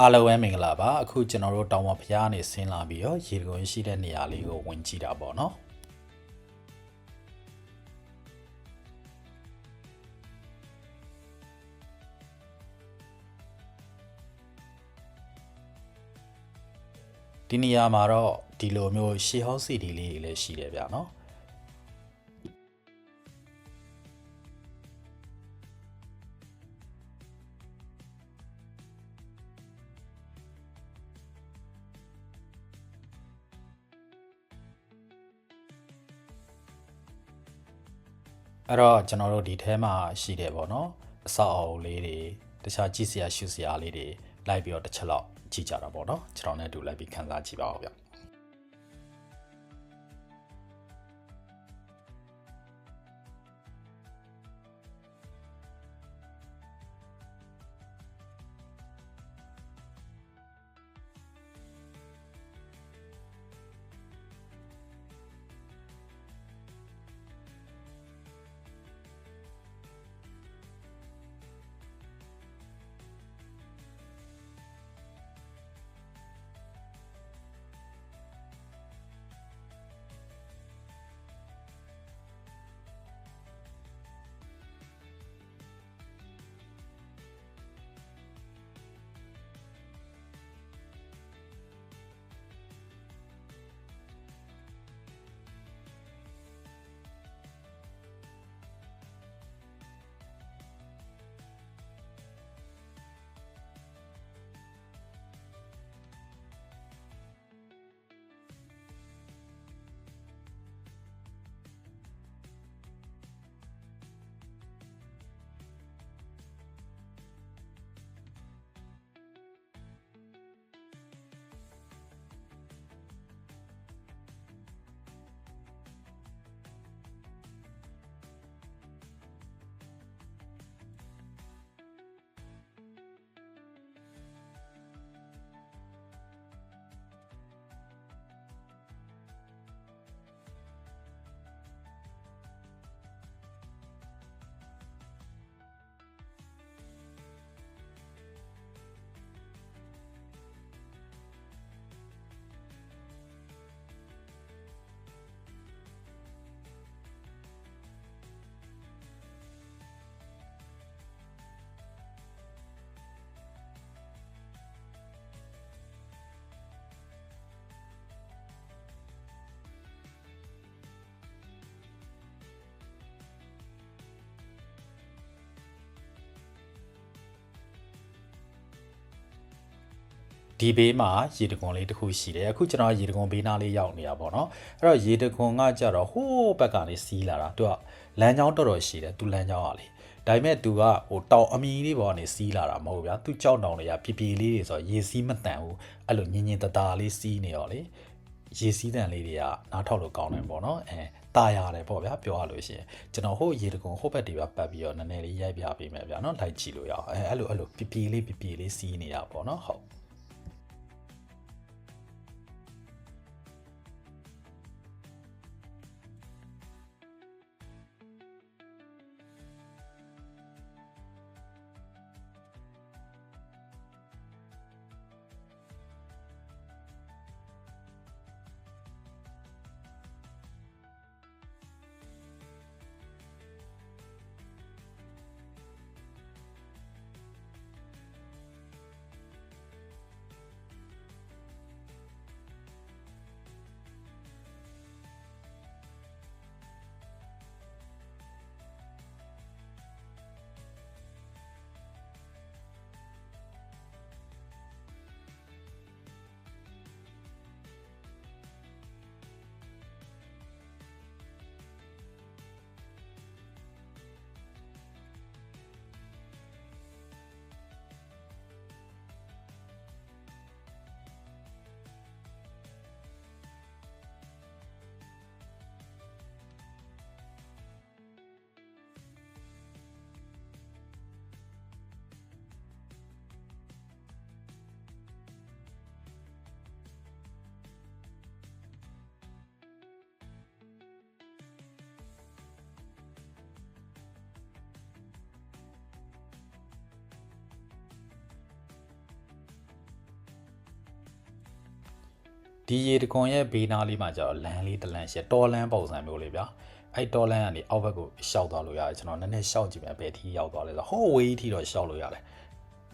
အားလုံးပဲမင်္ဂလာပါအခုကျွန်တော်တို့တောင်ဝဖျားနေဆင်းလာပြီးတော့ရေတကွန်ရှိတဲ့နေရာလေးကိုဝင်ကြည့်တာပေါ့နော်ဒီနေရာမှာတော့ဒီလိုမျိုးရှေးဟောင်းစီဒီလေးတွေလည်းရှိတယ်ဗျာနော် အဲ့တော့ကျွန်တော်တို့ဒီထဲမှာရှိတယ်ပေါ့နော်အဆောက်အအုံလေးတွေတခြားကြည့်စရာရှုစရာလေးတွေလိုက်ပြီးတော့တစ်ချက်လောက်ကြည့်ကြတာပေါ့နော်ကျွန်တော်နဲ့အတူလိုက်ပြီးခန်းစားကြည့်ပါဦးဗျ ဒီဘေးမှာရေတခွန်လေးတစ်ခုရှိတယ်အခုကျွန်တော်ရေတခွန်ဘေးနားလေးရောက်နေတာပေါ့နော်အဲ့တော့ရေတခွန်ကကြတော့ဟိုးဘက်ကနေစီးလာတာသူကလမ်းကြောင်းတော်တော်ရှိတယ်သူလမ်းကြောင်းကလေဒါပေမဲ့သူကဟိုတောင်အမီလေးပေါ်ကနေစီးလာတာမဟုတ်ဗျာသူကြောက်တောင်တွေကပြပြလေးတွေဆိုတော့ရေစီးမတန်ဘူးအဲ့လိုညင်ညင်တတာလေးစီးနေရောလေရေစီးတန်လေးတွေကနားထောက်လို့ကောင်းတယ်ပေါ့နော်အဲตาရတယ်ပေါ့ဗျာပြောရလို့ရှိရင်ကျွန်တော်ဟိုရေတကွန်ဟိုဘက်တွေပါပတ်ပြီးတော့နည်းနည်းလေးရိုက်ပြပေးမယ်ဗျာနော်လိုက်ကြည့်လို့ရအောင်အဲအဲ့လိုအဲ့လိုပြပြလေးပြပြလေးစီးနေတာပေါ့နော်ဟုတ် ဒီရေတခွန်ရဲ့ဘေးနားလေးမှာကျတော့လမ်းလေးတစ်လမ်းရှိတယ်တော်လမ်းပုံစံမျိုးလေးဗျာအဲ့တော်လမ်းကနေအောက်ဘက်ကိုရှောက်သွားလို့ရတယ်ကျွန်တော်နည်းနည်းရှောက်ကြည့်မယ်ဘယ်ထိရောက်သွားလဲဆိုတော့ဟိုးဝေးထိတော့ရှောက်လို့ရတယ်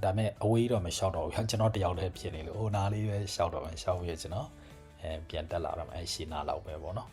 ဒါပေမဲ့အဝေးတော့မရှောက်တော့ဘူးဗျာကျွန်တော်တယောက်တည်းဖြစ်နေလို့ဟိုနားလေးပဲရှောက်တော့မယ်ရှောက်ပြီးကျွန်တော်အဲပြန်တက်လာတော့မယ်အဲ့ရှင်းနာလောက်ပဲပေါ့နော်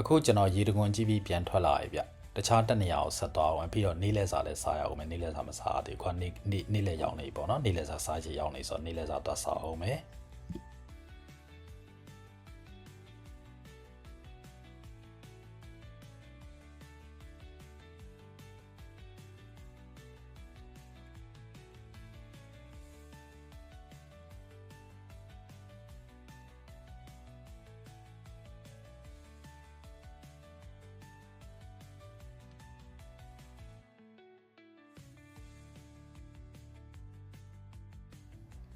အခုကျွန်တော်ရေတခွန်ကြည့်ပြီးပြန်ထွက်လာပြီဗျတခြားတက်နေရအောင်ဆက်သွားအောင်ပြီးတော့နေလဲစားလဲစားရအောင်မယ်နေလဲစားမစားရသေးဘူးခွာနေနေနေလဲရောက်နေပြီပေါ့နော်နေလဲစားစားချင်ရောက်နေဆိုတော့နေလဲစားသွားစားအောင်မယ်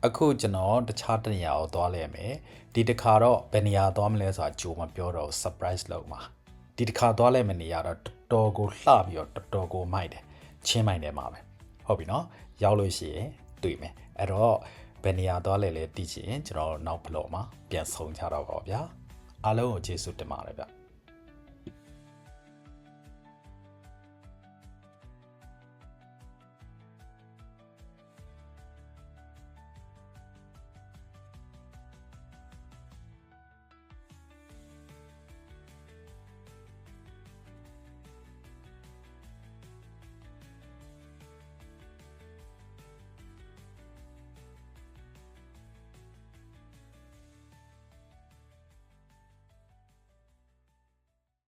အခုကျွန်တော်တခြားတနေရာကိုသွားလဲမယ်ဒီတစ်ခါတော့ဘယ်နေရာသွားမလဲဆိုတာကြိုမပြောတော့ဘူး surprise လုပ်မှာဒီတစ်ခါသွားလဲမယ့်နေရာတော့တော်တော်ကိုလှပြီးတော့တော်တော်ကိုမိုက်တယ်ချင်းမိုက်တယ်မှာပဲဟုတ်ပြီနော်ရောက်လို့ရှိရင်တွေ့မယ်အဲ့တော့ဘယ်နေရာသွားလဲလဲတည်ချင်ကျွန်တော်နောက်ဘလော့မှာပြန်ဆုံကြတော့ပါဗျာအားလုံးကိုကျေးဇူးတင်ပါတယ်ဗျ